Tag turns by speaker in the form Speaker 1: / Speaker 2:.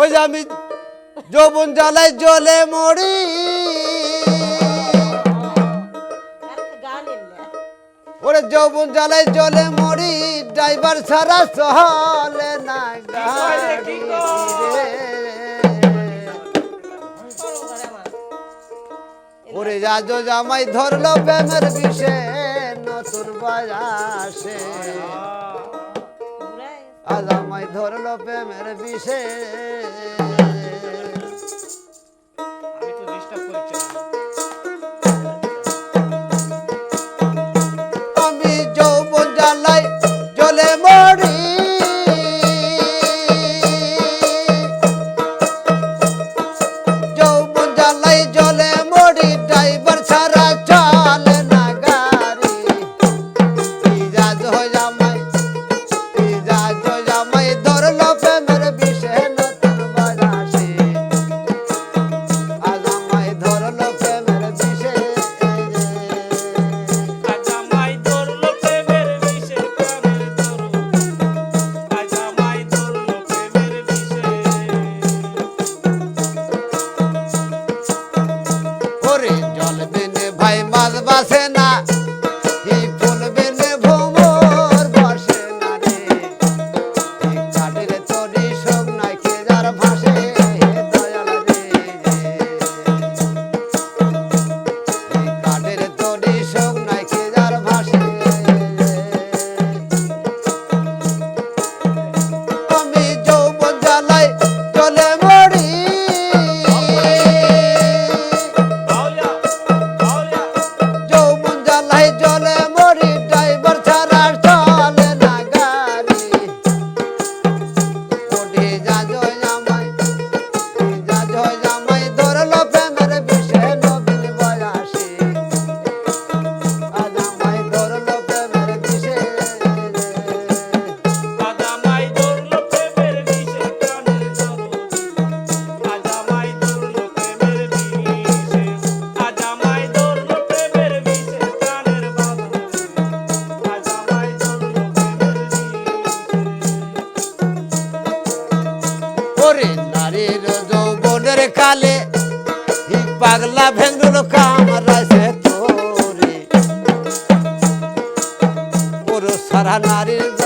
Speaker 1: ওই যে আমি যৌবন জ্বালায় জলে মরি। ওরে যৌবন জ্বালায় জলে মরি ড্রাইভার ছাড়া সহলে না গাড়ি ওরে রাজো জামাই ধরলো প্রেমের বিষে নতুন বাজাসে আজ আমায় ধরলো প্রেমের বিষে। ভাই মাছ বাসে না। কালে পাগলা ভেঙ্গুর কামড়াইছে তোরে। ওর সারা নারীর